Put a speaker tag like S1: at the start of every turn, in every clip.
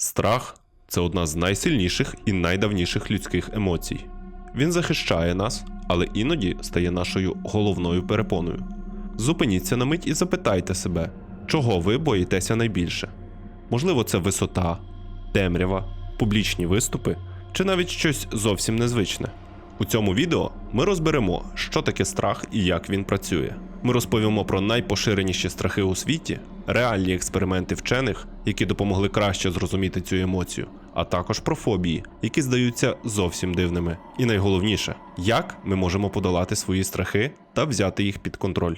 S1: Страх це одна з найсильніших і найдавніших людських емоцій. Він захищає нас, але іноді стає нашою головною перепоною. Зупиніться на мить і запитайте себе, чого ви боїтеся найбільше. Можливо, це висота, темрява, публічні виступи чи навіть щось зовсім незвичне. У цьому відео ми розберемо, що таке страх і як він працює. Ми розповімо про найпоширеніші страхи у світі, реальні експерименти вчених, які допомогли краще зрозуміти цю емоцію, а також про фобії, які здаються зовсім дивними. І найголовніше, як ми можемо подолати свої страхи та взяти їх під контроль.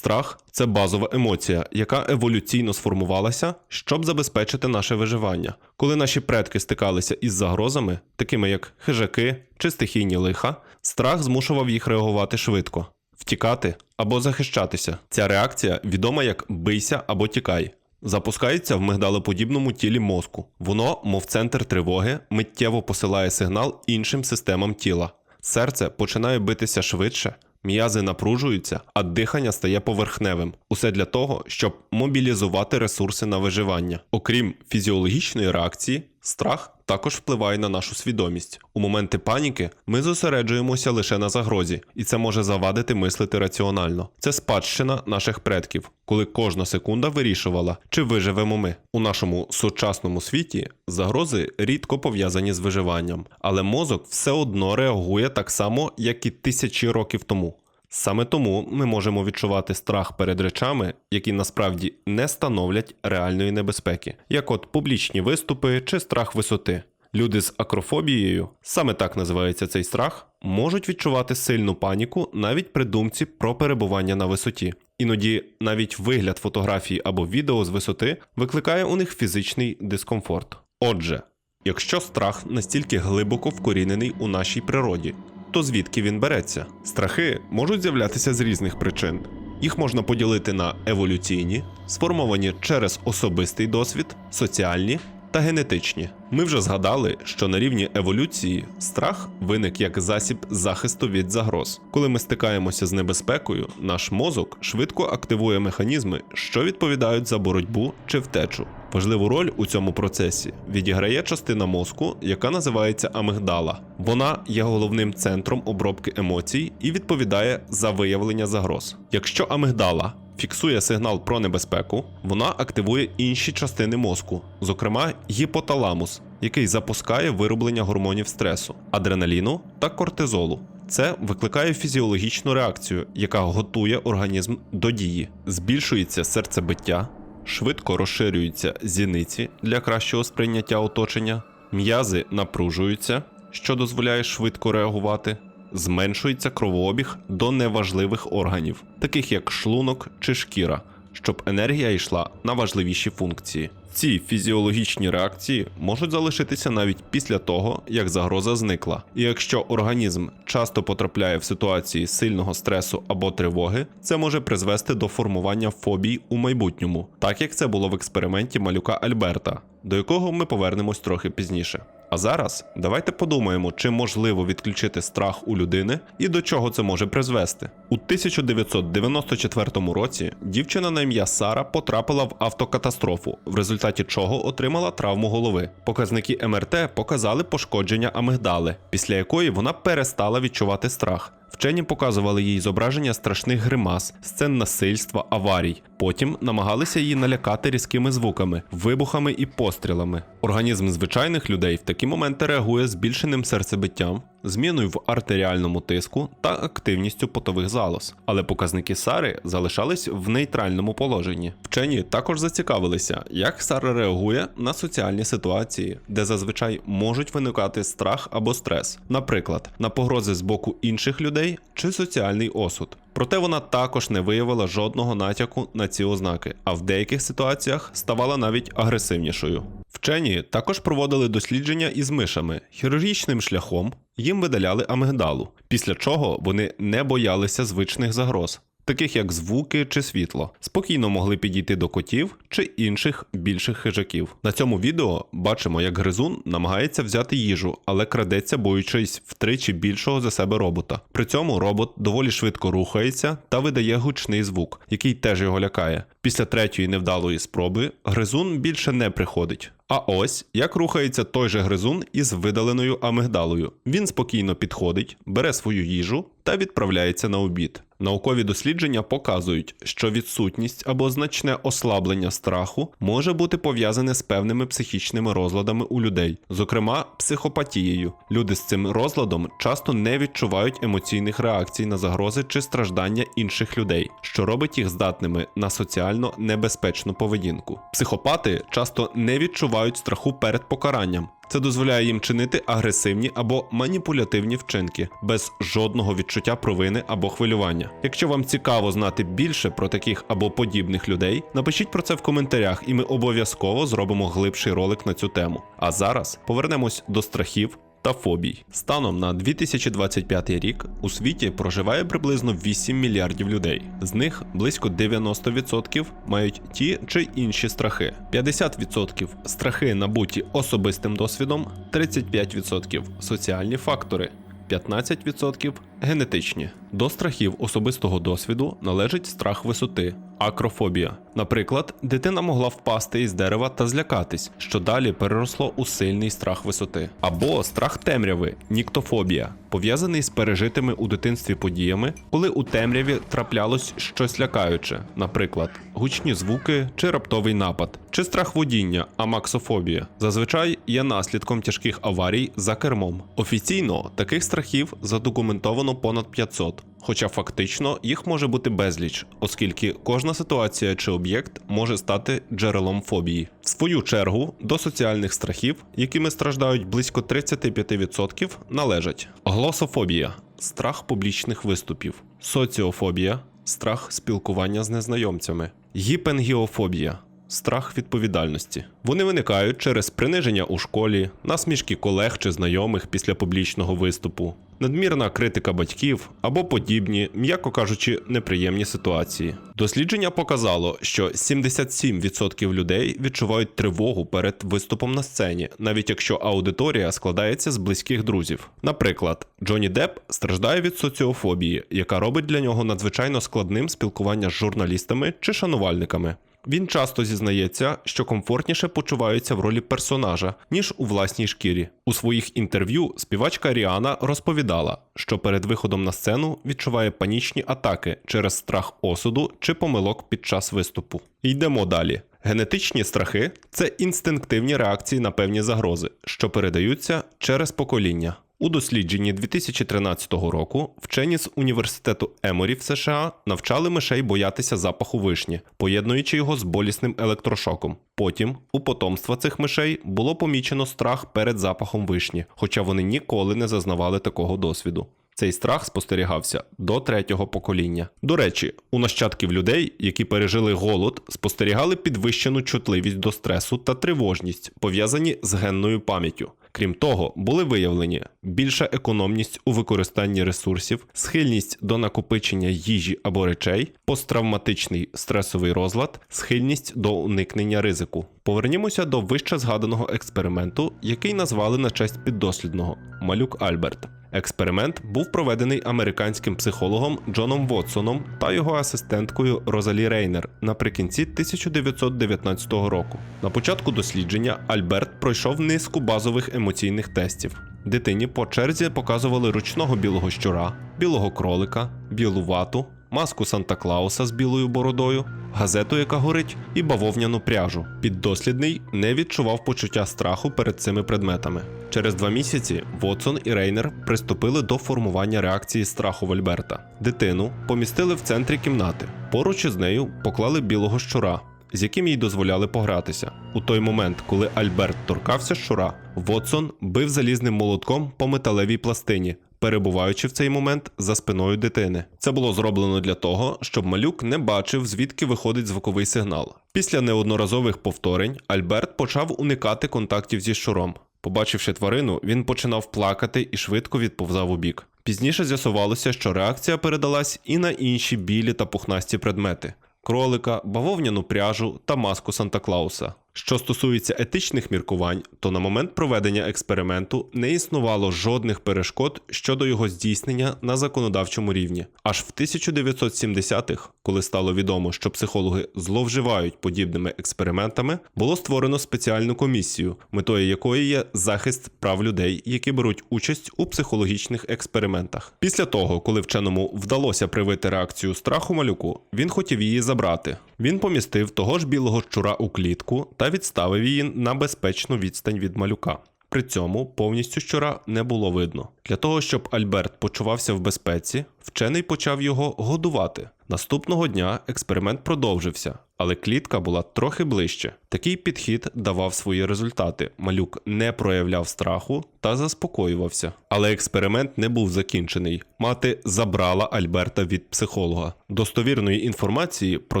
S1: Страх це базова емоція, яка еволюційно сформувалася, щоб забезпечити наше виживання. Коли наші предки стикалися із загрозами, такими як хижаки чи стихійні лиха, страх змушував їх реагувати швидко, втікати або захищатися. Ця реакція відома як бийся або тікай. Запускається в мигдалоподібному тілі мозку. Воно, мов центр тривоги, миттєво посилає сигнал іншим системам тіла. Серце починає битися швидше, м'язи напружуються, а дихання стає поверхневим. Усе для того, щоб мобілізувати ресурси на виживання. Окрім фізіологічної реакції, страх також впливає на нашу свідомість. У моменти паніки ми зосереджуємося лише на загрозі, і це може завадити мислити раціонально. Це спадщина наших предків, коли кожна секунда вирішувала, чи виживемо ми. У нашому сучасному світі загрози рідко пов'язані з виживанням, але мозок все одно реагує так само, як і тисячі років тому. Саме тому ми можемо відчувати страх перед речами, які насправді не становлять реальної небезпеки, як от публічні виступи чи страх висоти. Люди з акрофобією, саме так називається цей страх, можуть відчувати сильну паніку навіть при думці про перебування на висоті. Іноді навіть вигляд фотографії або відео з висоти викликає у них фізичний дискомфорт. Отже, якщо страх настільки глибоко вкорінений у нашій природі, то звідки він береться? Страхи можуть з'являтися з різних причин. Їх можна поділити на еволюційні, сформовані через особистий досвід, соціальні та генетичні. Ми вже згадали, що на рівні еволюції страх виник як засіб захисту від загроз. Коли ми стикаємося з небезпекою, наш мозок швидко активує механізми, що відповідають за боротьбу чи втечу. Важливу роль у цьому процесі відіграє частина мозку, яка називається амигдала. Вона є головним центром обробки емоцій і відповідає за виявлення загроз. Якщо амигдала фіксує сигнал про небезпеку, вона активує інші частини мозку, зокрема гіпоталамус, який запускає вироблення гормонів стресу, адреналіну та кортизолу. Це викликає фізіологічну реакцію, яка готує організм до дії, збільшується серцебиття, швидко розширюються зіниці для кращого сприйняття оточення, м'язи напружуються, що дозволяє швидко реагувати, зменшується кровообіг до неважливих органів, таких як шлунок чи шкіра, щоб енергія йшла на важливіші функції. Ці фізіологічні реакції можуть залишитися навіть після того, як загроза зникла. І якщо організм часто потрапляє в ситуації сильного стресу або тривоги, це може призвести до формування фобій у майбутньому, так як це було в експерименті малюка Альберта, до якого ми повернемось трохи пізніше. А зараз давайте подумаємо, чи можливо відключити страх у людини і до чого це може призвести. У 1994 році дівчина на ім'я Сара потрапила в автокатастрофу, в результаті чого отримала травму голови. Показники МРТ показали пошкодження амигдали, після якої вона перестала відчувати страх. Вчені показували їй зображення страшних гримас, сцен насильства, аварій. Потім намагалися її налякати різкими звуками, вибухами і пострілами. Організм звичайних людей в такі моменти реагує збільшеним серцебиттям, зміною в артеріальному тиску та активністю потових залоз. Але показники Сари залишались в нейтральному положенні. Вчені також зацікавилися, як Сара реагує на соціальні ситуації, де зазвичай можуть виникати страх або стрес, наприклад, на погрози з боку інших людей чи соціальний осуд. Проте вона також не виявила жодного натяку на ці ознаки, а в деяких ситуаціях ставала навіть агресивнішою. Вчені також проводили дослідження із мишами хірургічним шляхом. Їм видаляли амигдалу, після чого вони не боялися звичних загроз. Таких як звуки чи світло, спокійно могли підійти до котів чи інших більших хижаків. На цьому відео бачимо, як гризун намагається взяти їжу, але крадеться, боючись втричі більшого за себе робота. При цьому робот доволі швидко рухається та видає гучний звук, який теж його лякає. Після третьої невдалої спроби гризун більше не приходить. А ось як рухається той же гризун із видаленою амигдалою. Він спокійно підходить, бере свою їжу та відправляється на обід. Наукові дослідження показують, що відсутність або значне ослаблення страху може бути пов'язане з певними психічними розладами у людей, зокрема психопатією. Люди з цим розладом часто не відчувають емоційних реакцій на загрози чи страждання інших людей, що робить їх здатними на соціально небезпечну поведінку. Психопати часто не відчувають страху перед покаранням. Це дозволяє їм чинити агресивні або маніпулятивні вчинки без жодного відчуття провини або хвилювання. Якщо вам цікаво знати більше про таких або подібних людей, напишіть про це в коментарях, і ми обов'язково зробимо глибший ролик на цю тему. А зараз повернемось до страхів. Та фобій станом на 2025 рік у світі проживає приблизно 8 мільярдів людей. З них близько 90% мають ті чи інші страхи, 50% страхи набуті особистим досвідом, 35% соціальні фактори. 15% генетичні. До страхів особистого досвіду належить страх висоти, акрофобія. Наприклад, дитина могла впасти із дерева та злякатись, що далі переросло у сильний страх висоти. Або страх темряви, ніктофобія, пов'язаний з пережитими у дитинстві подіями, коли у темряві траплялось щось лякаюче, наприклад, гучні звуки чи раптовий напад, чи страх водіння, амаксофобія, зазвичай є наслідком тяжких аварій за кермом. Офіційно таких страхів задокументовано понад 500, хоча фактично їх може бути безліч, оскільки кожна ситуація чи об'єкт може стати джерелом фобії. В свою чергу до соціальних страхів, якими страждають близько 35%, належать глософобія страх публічних виступів, соціофобія страх спілкування з незнайомцями, гіпенгіофобія страх відповідальності. Вони виникають через приниження у школі, насмішки колег чи знайомих після публічного виступу, надмірна критика батьків або подібні, м'яко кажучи, неприємні ситуації. Дослідження показало, що 77% людей відчувають тривогу перед виступом на сцені, навіть якщо аудиторія складається з близьких друзів. Наприклад, Джонні Депп страждає від соціофобії, яка робить для нього надзвичайно складним спілкування з журналістами чи шанувальниками. Він часто зізнається, що комфортніше почувається в ролі персонажа, ніж у власній шкірі. У своїх інтерв'ю співачка Ріана розповідала, що перед виходом на сцену відчуває панічні атаки через страх осуду чи помилок під час виступу. Йдемо далі. Генетичні страхи це інстинктивні реакції на певні загрози, що передаються через покоління. У дослідженні 2013 року вчені з університету Еморі в США навчали мишей боятися запаху вишні, поєднуючи його з болісним електрошоком. Потім у потомства цих мишей було помічено страх перед запахом вишні, хоча вони ніколи не зазнавали такого досвіду. Цей страх спостерігався до третього покоління. До речі, у нащадків людей, які пережили голод, спостерігали підвищену чутливість до стресу та тривожність, пов'язані з генною пам'яттю. Крім того, були виявлені більша економність у використанні ресурсів, схильність до накопичення їжі або речей, посттравматичний стресовий розлад, схильність до уникнення ризику. Повернімося до вище згаданого експерименту, який назвали на честь піддослідного Малюк Альберт. Експеримент був проведений американським психологом Джоном Вотсоном та його асистенткою Розалі Рейнер наприкінці 1919 року. На початку дослідження Альберт пройшов низку базових емоційних тестів. Дитині по черзі показували ручного білого щура, білого кролика, білу вату, маску Санта Клауса з білою бородою, газету, яка горить, і бавовняну пряжу. Піддослідний не відчував почуття страху перед цими предметами. Через два місяці Вотсон і Рейнер приступили до формування реакції страху в Альберта. Дитину помістили в центрі кімнати. Поруч із нею поклали білого щура, з яким їй дозволяли погратися. У той момент, коли Альберт торкався щура, Вотсон бив залізним молотком по металевій пластині, перебуваючи в цей момент за спиною дитини. Це було зроблено для того, щоб малюк не бачив, звідки виходить звуковий сигнал. Після неодноразових повторень Альберт почав уникати контактів зі щуром. Побачивши тварину, він починав плакати і швидко відповзав у бік. Пізніше з'ясувалося, що реакція передалась і на інші білі та пухнасті предмети кролика, бавовняну пряжу та маску Санта Клауса. Що стосується етичних міркувань, то на момент проведення експерименту не існувало жодних перешкод щодо його здійснення на законодавчому рівні. Аж в 1970-х, коли стало відомо, що психологи зловживають подібними експериментами, було створено спеціальну комісію, метою якої є захист прав людей, які беруть участь у психологічних експериментах. Після того, коли вченому вдалося привити реакцію страху малюку, він хотів її забрати. Він помістив того ж білого щура у клітку та відставив її на безпечну відстань від малюка. При цьому повністю щура не було видно. Для того, щоб Альберт почувався в безпеці, вчений почав його годувати. Наступного дня експеримент продовжився, але клітка була трохи ближче. Такий підхід давав свої результати. Малюк не проявляв страху та заспокоювався. Але експеримент не був закінчений. Мати забрала Альберта від психолога. Достовірної інформації про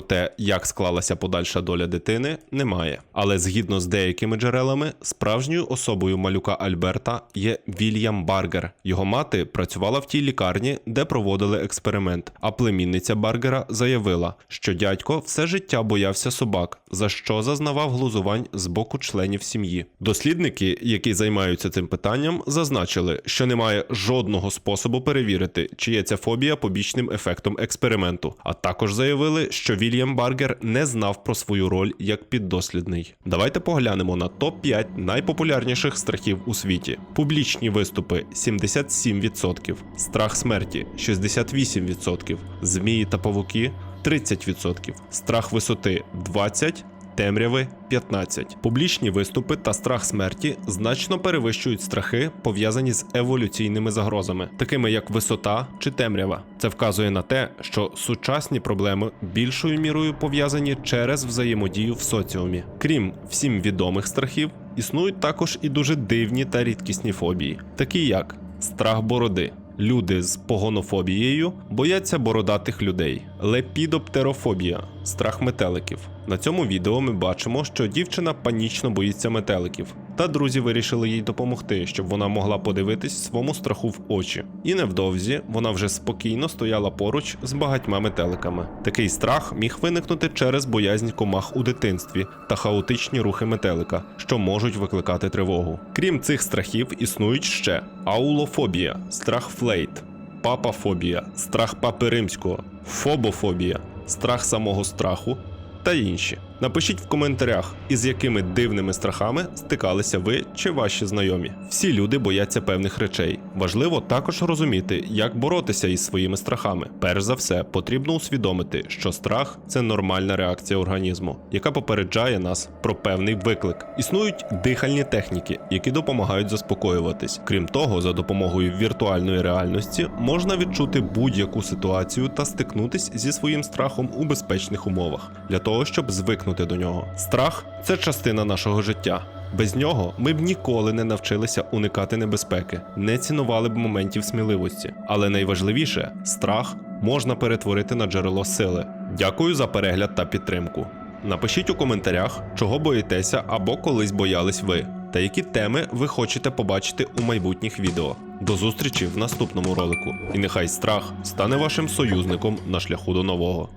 S1: те, як склалася подальша доля дитини, немає. Але згідно з деякими джерелами, справжньою особою малюка Альберта є Вільям Баргер. Його мати працювала в тій лікарні, де проводили експеримент. А племінниця Баргера заявила, що дядько все життя боявся собак, за що зазнавав глузувань з боку членів сім'ї. Дослідники, які займаються цим питанням, зазначили, що немає жодного способу перевірити, чи є ця фобія побічним ефектом експерименту. А також заявили, що Вільям Баргер не знав про свою роль як піддослідний. Давайте поглянемо на топ 5 найпопулярніших страхів у світі. Публічні виступи 77%, страх смерті 68%, змії та павуки 30%, страх висоти 20%, темряви 15. Публічні виступи та страх смерті значно перевищують страхи, пов'язані з еволюційними загрозами, такими як висота чи темрява. Це вказує на те, що сучасні проблеми більшою мірою пов'язані через взаємодію в соціумі. Крім всім відомих страхів, існують також і дуже дивні та рідкісні фобії, такі як страх бороди. Люди з погонофобією бояться бородатих людей, лепідоптерофобія, страх метеликів. На цьому відео ми бачимо, що дівчина панічно боїться метеликів, та друзі вирішили їй допомогти, щоб вона могла подивитись своєму страху в очі. І невдовзі вона вже спокійно стояла поруч з багатьма метеликами. Такий страх міг виникнути через боязнь комах у дитинстві та хаотичні рухи метелика, що можуть викликати тривогу. Крім цих страхів, існують ще аулофобія, страх флейт, папафобія, страх папи римського, фобофобія, страх самого страху та інші. Напишіть в коментарях, із якими дивними страхами стикалися ви чи ваші знайомі. Всі люди бояться певних речей. Важливо також розуміти, як боротися із своїми страхами. Перш за все, потрібно усвідомити, що страх це нормальна реакція організму, яка попереджає нас про певний виклик. Існують дихальні техніки, які допомагають заспокоюватись. Крім того, за допомогою віртуальної реальності можна відчути будь-яку ситуацію та стикнутись зі своїм страхом у безпечних умовах для того, щоб звикнути до нього. Страх це частина нашого життя. Без нього ми б ніколи не навчилися уникати небезпеки, не цінували б моментів сміливості. Але найважливіше, страх можна перетворити на джерело сили. Дякую за перегляд та підтримку. Напишіть у коментарях, чого боїтеся або колись боялись ви, та які теми ви хочете побачити у майбутніх відео. До зустрічі в наступному ролику. І нехай страх стане вашим союзником на шляху до нового.